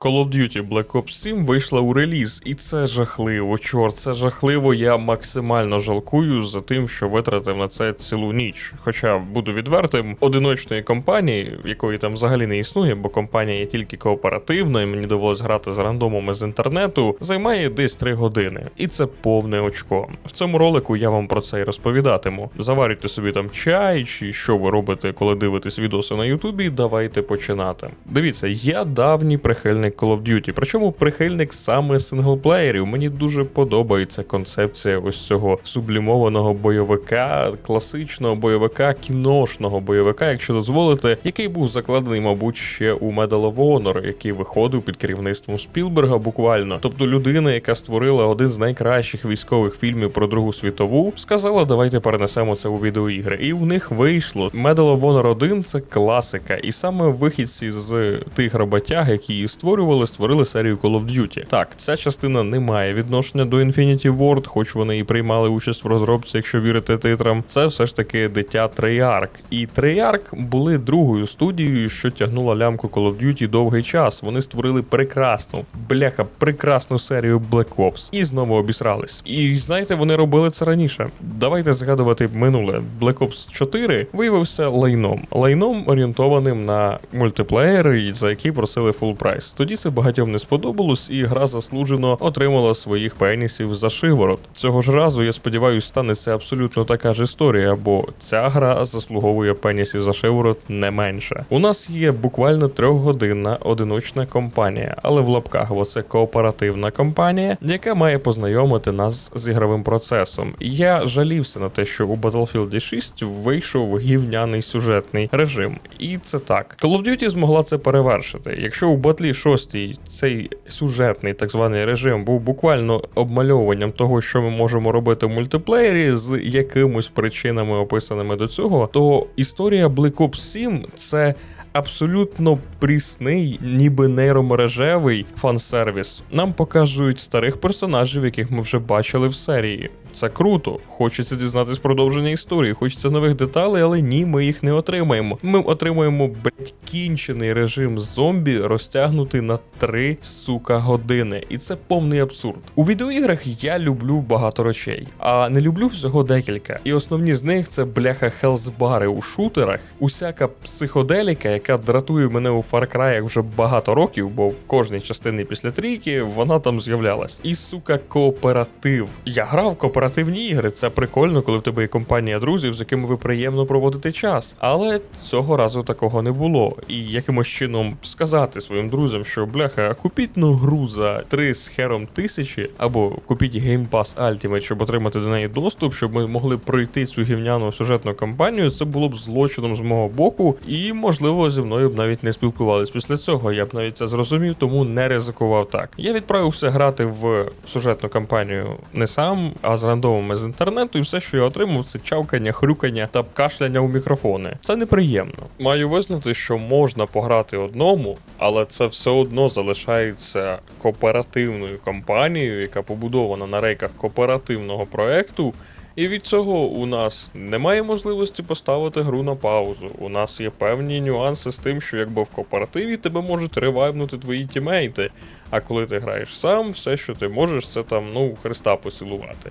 Call of Duty Black Ops 7 вийшла у реліз, і це жахливо. Чорт, це жахливо. Я максимально жалкую за тим, що витратив на це цілу ніч. Хоча буду відвертим, одиночної компанії, якої там взагалі не існує, бо компанія є тільки кооперативна, і мені довелось грати з рандомами з інтернету, займає десь 3 години. І це повне очко. В цьому ролику я вам про це і розповідатиму. Заварюйте собі там чай, чи що ви робите, коли дивитесь відоси на Ютубі. Давайте починати. Дивіться, я давній прихильник Call of Duty, причому прихильник саме синглплеєрів. Мені дуже подобається концепція ось цього сублімованого бойовика, класичного бойовика, кіношного бойовика, якщо дозволите, який був закладений, мабуть, ще у Medal of Honor, який виходив під керівництвом Спілберга, буквально. Тобто людина, яка створила один з найкращих військових фільмів про Другу світову, сказала, давайте перенесемо це у відеоігри. І в них вийшло. Medal of Honor 1 це класика, і саме вихідці з тих роботяг, які її створювали, створили серію Call of Duty. Так, ця частина не має відношення до Infinity Ward, хоч вони і приймали участь в розробці, якщо вірити титрам. Це все ж таки дитя Treyarch. І Treyarch були другою студією, що тягнула лямку Call of Duty довгий час. Вони створили прекрасну, бляха, прекрасну серію Black Ops. І знову обісрались. І знаєте, вони робили це раніше. Давайте згадувати минуле. Black Ops 4 виявився лайном. Лайном орієнтованим на мультиплеєр, за який просили full прайс. Тоді це багатьом не сподобалось, і гра заслужено отримала своїх пенісів за шиворот. Цього ж разу, я сподіваюся, станеться абсолютно така ж історія, бо ця гра заслуговує пенісів за шиворот не менше. У нас є буквально трьохгодинна одиночна компанія, але в лапках, бо це кооперативна компанія, яка має познайомити нас з ігровим процесом. Я жалівся на те, що у Battlefield 6 вийшов гівняний сюжетний режим, і це так. Call of Duty змогла це перевершити. Якщо у Батлі 6 цей сюжетний так званий режим був буквально обмальовуванням того, що ми можемо робити в мультиплеєрі з якимось причинами описаними до цього, то історія Black Ops 7 це. Абсолютно прісний, ніби нейромережевий фан-сервіс. Нам показують старих персонажів, яких ми вже бачили в серії. Це круто. Хочеться дізнатись продовження історії, хочеться нових деталей, але ні, ми їх не отримаємо. Ми отримуємо блять кінчений режим зомбі, розтягнутий на 3 сука години. І це повний абсурд. У відеоіграх я люблю багато речей, а не люблю всього декілька. І основні з них це бляха хелсбари у шутерах, усяка психоделіка, яка дратує мене у Far Cry вже багато років, бо в кожній частині після трійки вона там з'являлась. І сука, кооператив. Я грав в кооперативні ігри. Це прикольно, коли в тебе є компанія друзів, з якими ви приємно проводите час. Але цього разу такого не було. І якимось чином сказати своїм друзям, що бляха, купіть ну гру за 3 з хером тисячі, або купіть Game Pass Ultimate, щоб отримати до неї доступ, щоб ми могли пройти цю гівняну сюжетну кампанію. Це було б злочином з мого боку, і можливо зі мною б навіть не спілкувались після цього. Я б навіть це зрозумів, тому не ризикував так. Я відправився грати в сюжетну кампанію не сам, а з рандомами з інтернету, і все, що я отримав, це чавкання, хрюкання та кашляння у мікрофони. Це неприємно. Маю визнати, що можна пограти одному, але це все одно залишається кооперативною компанією, яка побудована на рейках кооперативного проекту. І від цього у нас немає можливості поставити гру на паузу. У нас є певні нюанси з тим, що якби в кооперативі тебе можуть ревайвнути твої тімейти. А коли ти граєш сам, все, що ти можеш, це там ну Христа поцілувати.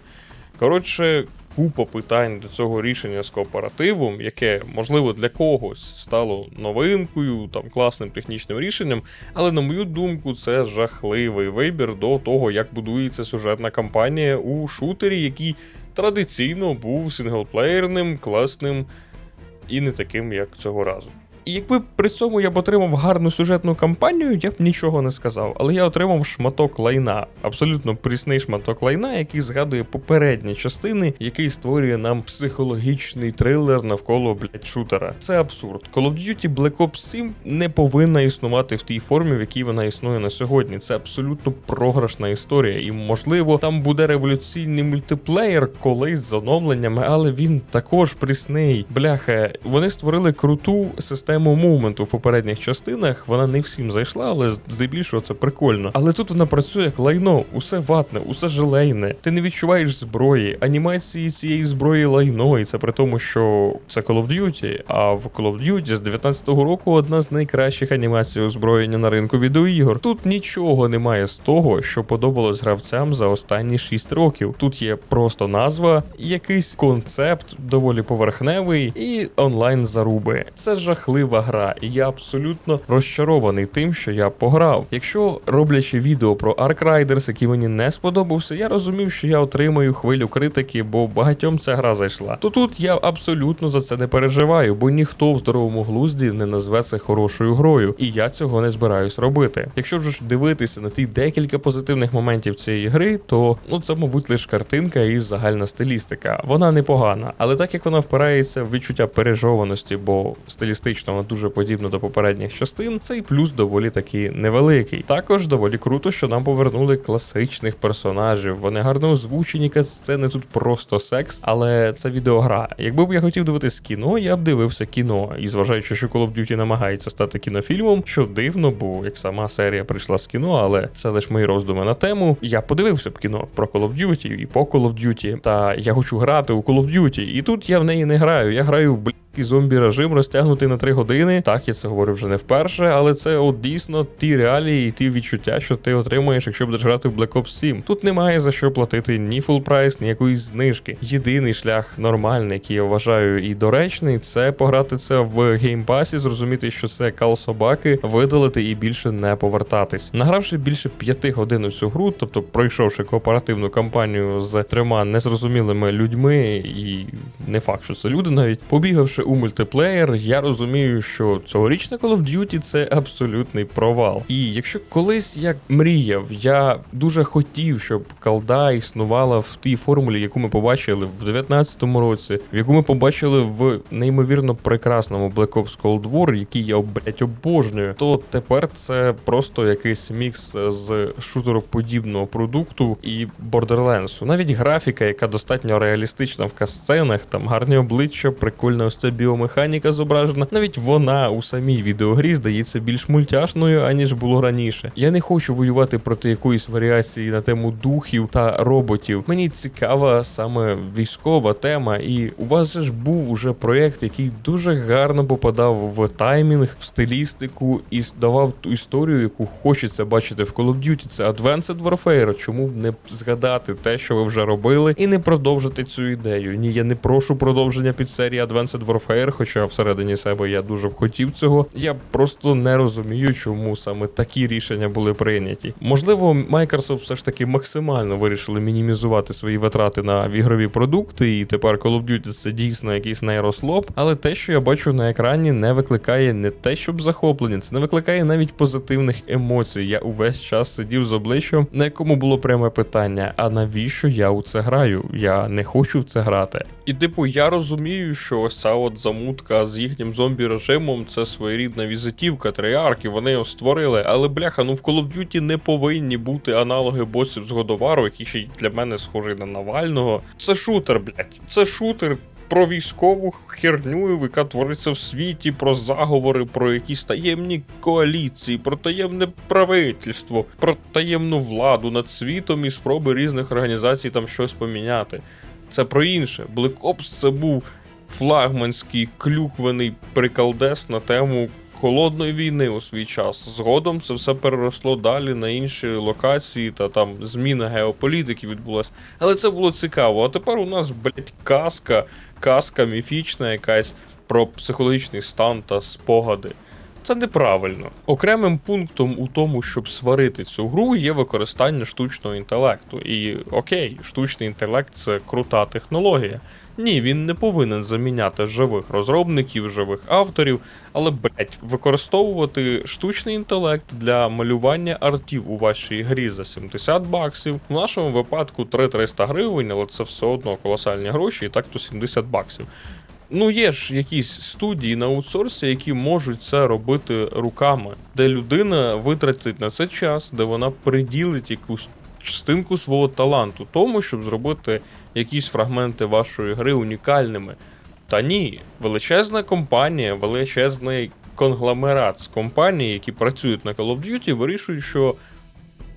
Коротше, купа питань до цього рішення з кооперативом, яке, можливо, для когось стало новинкою, там класним технічним рішенням, але на мою думку, це жахливий вибір до того, як будується сюжетна кампанія у шутері, який традиційно був синглплеєрним, класним і не таким, як цього разу. І якби при цьому я б отримав гарну сюжетну кампанію, я б нічого не сказав. Але я отримав шматок лайна, абсолютно прісний шматок лайна, який згадує попередні частини, який створює нам психологічний трилер навколо блядь, шутера. Це абсурд. Call of Duty Black Ops 7 не повинна існувати в тій формі, в якій вона існує на сьогодні. Це абсолютно програшна історія, і можливо там буде революційний мультиплеєр колись з оновленнями, але він також прісний. Бляха, вони створили круту систему емо моменту в попередніх частинах. Вона не всім зайшла, але здебільшого це прикольно. Але тут вона працює як лайно, усе ватне, усе желейне. Ти не відчуваєш зброї, анімації цієї зброї лайно, і це при тому, що це Call of Duty. А в Call of Duty з 19-го року одна з найкращих анімацій озброєння на ринку відеоігор. Тут нічого немає з того, що подобалось гравцям за останні 6 років. Тут є просто назва, якийсь концепт доволі поверхневий і онлайн заруби. Це жахлива гра, і я абсолютно розчарований тим, що я пограв. Якщо роблячи відео про Ark Riders, який мені не сподобався, я розумів, що я отримаю хвилю критики, бо багатьом ця гра зайшла. То тут я абсолютно за це не переживаю, бо ніхто в здоровому глузді не назве це хорошою грою, і я цього не збираюсь робити. Якщо вже ж дивитися на ті декілька позитивних моментів цієї гри, то ну це, мабуть, лише картинка і загальна стилістика. Вона непогана, але так як вона впирається в відчуття пережованості, бо стилістично вона дуже подібна до попередніх частин, цей плюс доволі таки невеликий. Також доволі круто, що нам повернули класичних персонажів. Вони гарно озвучені, сцени тут просто секс, але це відеогра. Якби б я хотів дивитись кіно, я б дивився кіно. І зважаючи, що Call of Duty намагається стати кінофільмом, що дивно, бо як сама серія прийшла з кіно, але це лише мої роздуми на тему. Я подивився б кіно про Call of Duty і по Call of Duty. Та я хочу грати у Call of Duty. І тут я в неї не граю. Я граю в блядський зомбі режим розтягнутий на 3 години. Так, я це говорю вже не вперше, але це от дійсно ті реалії і ті відчуття, що ти отримуєш, якщо будеш грати в Black Ops 7. Тут немає за що платити ні фул прайс, ні якоїсь знижки. Єдиний шлях нормальний, який я вважаю і доречний, це пограти це в геймпасі, зрозуміти, що це кал собаки, видалити і більше не повертатись. Награвши більше 5 годин у цю гру, тобто пройшовши кооперативну кампанію з трьома незрозумілими людьми, і не факт, що це люди навіть побігавши у мультиплеєр, я розумію, що цьогорічне Call of Duty це абсолютний провал. І якщо колись я мріяв, я дуже хотів, щоб колда існувала в тій формулі, яку ми побачили в 19-му році, в яку ми побачили в неймовірно прекрасному Black Ops Cold War, який я блять обожнюю, то тепер це просто якийсь мікс з шутероподібного продукту і Borderlands. Навіть графіка, яка достатньо реалістична в касценах, там гарні обличчя, прикольна ось ця біомеханіка зображена. Навіть вона у самій відеогрі здається більш мультяшною, аніж було раніше. Я не хочу воювати проти якоїсь варіації на тему духів та роботів. Мені цікава саме військова тема, і у вас же ж був уже проєкт, який дуже гарно попадав в таймінг, в стилістику і давав ту історію, яку хочеться бачити в Call of Duty. Це Advanced Warfare. Чому б не згадати те, що ви вже робили, і не продовжити цю ідею? Ні, я не прошу продовження під серії Advanced Warfare, хоча всередині себе я дуже б хотів цього. Я просто не розумію, чому саме такі рішення були прийняті. Можливо, Microsoft все ж таки максимально вирішили мінімізувати свої витрати на ігрові продукти, і тепер Call of Duty це дійсно якийсь нейрослоп. Але те, що я бачу на екрані, не викликає не те, щоб захоплення, це не викликає навіть позитивних емоцій. Я увесь час сидів з обличчям, на якому було пряме питання: а навіщо я у це граю? Я не хочу в це грати. І типу, я розумію, що ось ця от замутка з їхнім зомбі режимом це своєрідна візитівка триарки, вони його створили. Але бляха, ну в Call of Duty не повинні бути аналоги босів з Годовару, які ще й для мене схожі на Навального. Це шутер, блядь. Це шутер. Про військову херню, яка твориться в світі, про заговори, про якісь таємні коаліції, про таємне правительство, про таємну владу над світом і спроби різних організацій там щось поміняти. Це про інше. Black Ops це був флагманський клюквений приколдес на тему холодної війни у свій час. Згодом це все переросло далі на інші локації та там зміна геополітики відбулася. Але це було цікаво. А тепер у нас, блять, казка, казка міфічна якась про психологічний стан та спогади. Це неправильно. Окремим пунктом у тому, щоб сварити цю гру, є використання штучного інтелекту. І окей, штучний інтелект це крута технологія. Ні, він не повинен заміняти живих розробників, живих авторів, але блять, використовувати штучний інтелект для малювання артів у вашій грі за 70 баксів. В нашому випадку 3-300 гривень, але це все одно колосальні гроші, і так то 70 баксів. Ну, є ж якісь студії на аутсорсі, які можуть це робити руками, де людина витратить на це час, де вона приділить якусь частинку свого таланту тому, щоб зробити якісь фрагменти вашої гри унікальними. Та ні, величезна компанія, величезний конгломерат з компаній, які працюють на Call of Duty, вирішують, що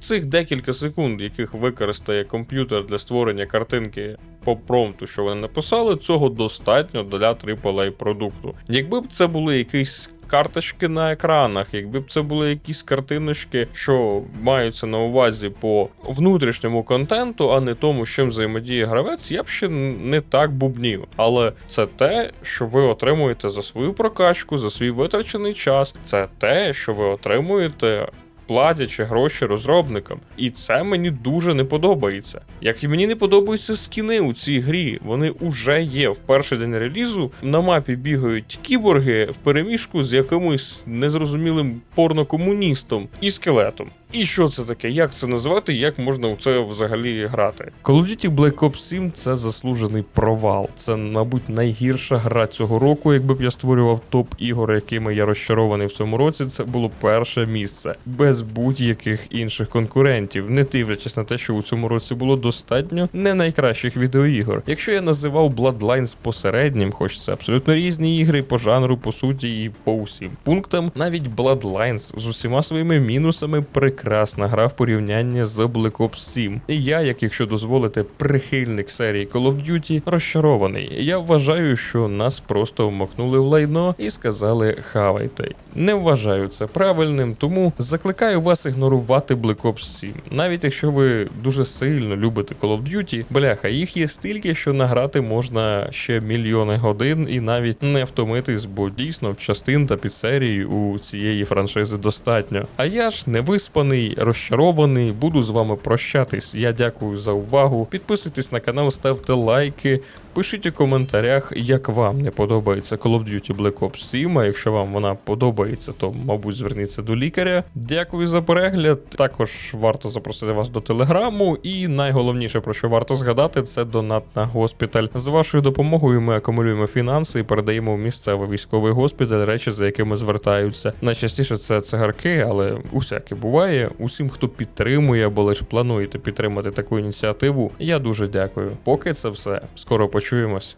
цих декілька секунд, яких використає комп'ютер для створення картинки по промпту, що вони написали, цього достатньо для AAA продукту. Якби б це були якісь. Карточки на екранах, якби б це були якісь картиночки, що маються на увазі по внутрішньому контенту, а не тому, з чим взаємодіє гравець, я б ще не так бубнів. Але це те, що ви отримуєте за свою прокачку, за свій витрачений час. Це те, що ви отримуєте платячи гроші розробникам. І це мені дуже не подобається. Як і мені не подобаються скіни у цій грі. Вони уже є в перший день релізу. На мапі бігають кіборги в переміжку з якимось незрозумілим порнокомуністом і скелетом. І що це таке? Як це назвати? Як можна у це взагалі грати? Call of Duty Black Ops 7 це заслужений провал. Це, мабуть, найгірша гра цього року. Якби б я створював топ ігор, якими я розчарований в цьому році, це було перше місце без будь-яких інших конкурентів, не дивлячись на те, що у цьому році було достатньо не найкращих відеоігор. Якщо я називав Bloodlines посереднім, хоч це абсолютно різні ігри по жанру, по суті і по усім пунктам, навіть Bloodlines з усіма своїми мінусами прекрасна гра в порівнянні з Black Ops 7. І я, як якщо дозволите, прихильник серії Call of Duty, розчарований. Я вважаю, що нас просто вмокнули в лайно і сказали хавайте. Не вважаю це правильним, тому закликаю вас ігнорувати Black Ops 7. Навіть якщо ви дуже сильно любите Call of Duty, бляха, їх є стільки, що награти можна ще мільйони годин і навіть не втомитись, бо дійсно частин та підсерій у цієї франшизи достатньо. А я ж не виспаний, розчарований, буду з вами прощатись. Я дякую за увагу. Підписуйтесь на канал, ставте лайки. Пишіть у коментарях, як вам не подобається Call of Duty Black Ops 7, а якщо вам вона подобається, то мабуть зверніться до лікаря. Дякую за перегляд. Також варто запросити вас до телеграму. І найголовніше, про що варто згадати, це донат на госпіталь. З вашою допомогою ми акумулюємо фінанси і передаємо в місцевий військовий госпіталь речі, за якими звертаються. Найчастіше це цигарки, але усяке буває. Усім, хто підтримує або лише плануєте підтримати таку ініціативу, я дуже дякую. Поки це все. Скоро почуємось.